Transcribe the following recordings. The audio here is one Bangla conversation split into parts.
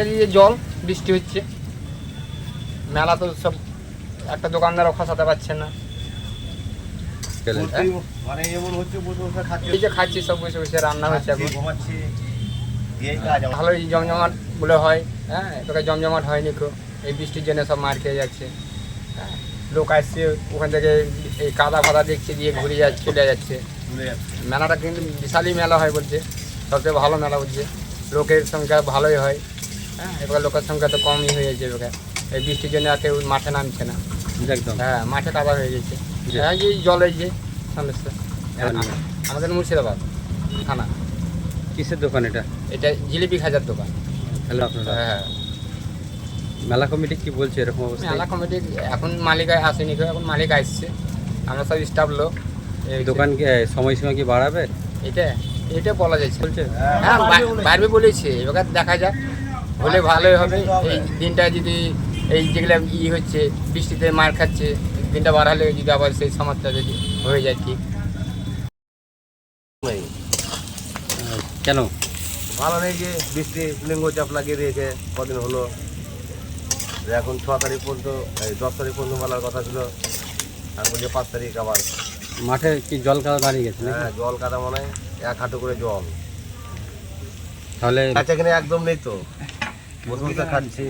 একটা যে জল বৃষ্টি হচ্ছে। মেলা তো সব একটা দোকানদারও খসাতে পারছে না। এই যে খাচ্ছি সব বসে বসে রান্না হচ্ছে এখন। ভালোই জমজমাট বলে হয় হ্যাঁ? তোকে জমজমাট হয়নি কো এই বৃষ্টির জন্য সব মার খেয়ে যাচ্ছে হ্যাঁ? লোক আসছে ওখান থেকে এই কাদা ফাদা দেখছে দিয়ে ঘুরে যাচ্ছে চলে যাচ্ছে। চলে যাচ্ছে। মেলাটা কিন্তু বিশালই মেলা হয় বলছে। সবচেয়ে ভালো মেলা বলছে। লোকের সংখ্যা ভালোই হয়। হ্যাঁ এবার লোকের সংখ্যা তো কমই হয়ে যাচ্ছে এবার। এই বৃষ্টির জন্য আর কেউ মাঠে নামছে না। একদম। হ্যাঁ মাঠে কাদা হয়ে গেছে হ্যাঁ এই জলের যে সমস্যা। হ্যাঁ। আমাদের মুর্শিদাবাদ থানা। কিসের দোকান এটা? এটা জিলিপি খাজার দোকান। হ্যালো আপনারা হ্যাঁ মেলা কমিটি কি বলছে এরকম অবস্থা মেলা কমিটি এখন মালিক আসেনি কেউ, এখন মালিক আসছে। আমরা সব স্টাফ লোক। এই দোকান কি সময়সীমা কি বাড়াবে? এটা এটা বলা যাচ্ছে। বলছে। হ্যাঁ বাড়বে বলেছে। এবার দেখা যাক। হলে ভালোই হবে। এই দিনটা যদি এই যেগুলো ই হচ্ছে বৃষ্টিতে মার খাচ্ছে দিনটা বাড়ালে যদি আবার সেই সমাজটা যদি হয়ে যায় ঠিক। কেন? ভালো নেই যে বৃষ্টি লিঙ্গ চাপ লাগিয়ে দিয়েছে কদিন হলো। এখন ছ তারিখ পর্যন্ত এই দশ তারিখ পর্যন্ত বলার কথা ছিল। আর বলছে পাঁচ তারিখ আবার। মাঠে কি জল কাদা দাঁড়িয়ে গেছে হ্যাঁ জল কাদা মনে হয় এক হাঁটু করে জল। তাহলে কাছে একদম নেই তো। বসে বসে খাচ্ছি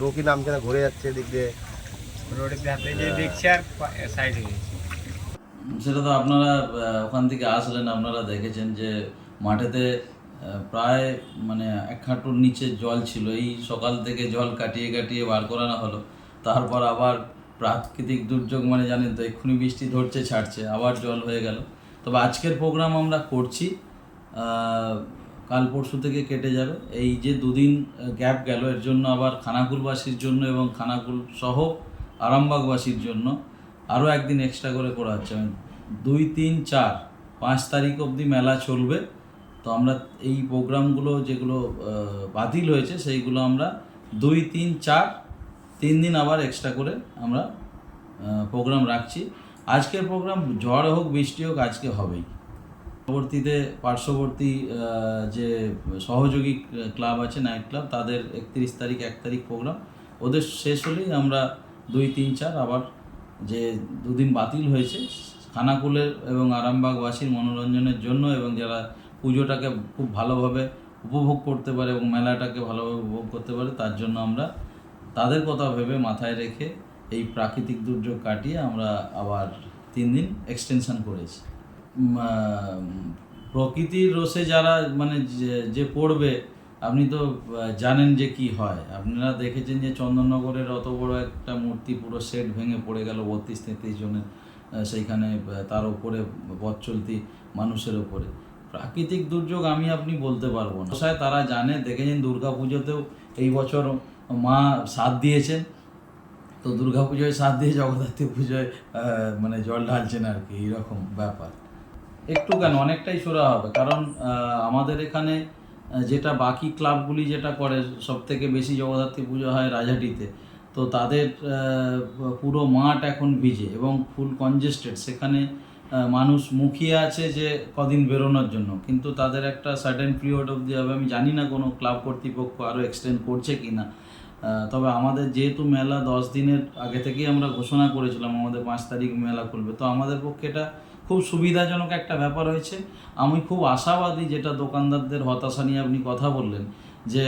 লোকই নামছে না ঘুরে যাচ্ছে এদিক দিয়ে। সেটা তো আপনারা ওখান থেকে আসলেন আপনারা দেখেছেন যে মাঠেতে প্রায় মানে এক হাঁটুর নিচে জল ছিল। এই সকাল থেকে জল কাটিয়ে কাটিয়ে বার করানো হলো। তারপর আবার প্রাকৃতিক দুর্যোগ মানে জানেন তো এক্ষুনি বৃষ্টি ধরছে ছাড়ছে আবার জল হয়ে গেল। তবে আজকের প্রোগ্রাম আমরা করছি কাল পরশু থেকে কেটে যাবে। এই যে দুদিন গ্যাপ গেল, এর জন্য আবার খানাকুলবাসীর জন্য এবং খানাকুল সহ আরামবাগবাসীর জন্য আরও একদিন এক্সট্রা করে করা হচ্ছে। দুই, তিন, চার, পাঁচ তারিখ অবধি মেলা চলবে। তো আমরা এই প্রোগ্রামগুলো যেগুলো বাতিল হয়েছে, সেইগুলো আমরা দুই, তিন, চার, তিন দিন আবার এক্সট্রা করে আমরা প্রোগ্রাম রাখছি। আজকের প্রোগ্রাম ঝড় হোক, বৃষ্টি হোক, আজকে হবেই। পরবর্তীতে পার্শ্ববর্তী যে সহযোগী ক্লাব আছে, নাইট ক্লাব, তাদের একত্রিশ তারিখ, এক তারিখ প্রোগ্রাম। ওদের শেষ হলেই আমরা দুই, তিন, চার আবার যে দুদিন বাতিল হয়েছে, খানাকুলের এবং আরামবাগবাসীর মনোরঞ্জনের জন্য এবং যারা পুজোটাকে খুব ভালোভাবে উপভোগ করতে পারে এবং মেলাটাকে ভালোভাবে উপভোগ করতে পারে, তার জন্য আমরা তাদের কথা ভেবে মাথায় রেখে এই প্রাকৃতিক দুর্যোগ কাটিয়ে আমরা আবার তিন দিন এক্সটেনশন করেছি। প্রকৃতির রোষে যারা মানে যে- পড়বে, আপনি তো জানেন যে কি হয়। আপনারা দেখেছেন যে চন্দননগরের অত বড় একটা মূর্তি পুরো সেট ভেঙে পড়ে গেল, বত্রিশ তেত্রিশ জনের সেইখানে তার উপরে পথ চলতি মানুষের উপরে। প্রাকৃতিক দুর্যোগ আমি আপনি বলতে পারব না। ব্যবসায় তারা জানে, দেখেছেন দুর্গা পুজোতেও এই বছর মা সাথ দিয়েছেন। তো দুর্গা পুজোয় সাথ দিয়ে জগদ্ধাত্রী পুজোয় মানে জল ঢালছেন আর কি, এইরকম ব্যাপার। একটু কেন? অনেকটাই সোরা হবে। কারণ আমাদের এখানে যেটা বাকি ক্লাবগুলি যেটা করে সব থেকে বেশি জগদ্ধাত্রী পুজো হয় রাজাটিতে। তো তাদের পুরো মাঠ এখন ভিজে এবং ফুল কনজেস্টেড সেখানে মানুষ মুখিয়ে আছে যে কদিন বেরোনোর জন্য। কিন্তু তাদের একটা সার্টেন পিরিয়ড অবধি হবে। আমি জানি না কোনো ক্লাব কর্তৃপক্ষ আরও এক্সটেন্ড করছে কি না তবে আমাদের যেহেতু মেলা দশ দিনের আগে থেকেই আমরা ঘোষণা করেছিলাম, আমাদের পাঁচ তারিখ মেলা খুলবে। তো আমাদের পক্ষে এটা খুব সুবিধাজনক একটা ব্যাপার হয়েছে। আমি খুব আশাবাদী যেটা দোকানদারদের হতাশা নিয়ে আপনি কথা বললেন, যে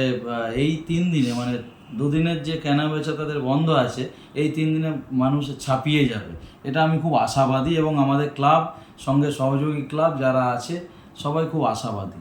এই তিন দিনে মানে দুদিনের যে কেনা বেচা তাদের বন্ধ আছে, এই তিন দিনে মানুষ ছাপিয়ে যাবে। এটা আমি খুব আশাবাদী এবং আমাদের ক্লাব, সঙ্গে সহযোগী ক্লাব যারা আছে, সবাই খুব আশাবাদী।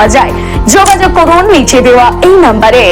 পাওয়া যায়। যোগাযোগ করুন নিচে দেওয়া এই নাম্বারে।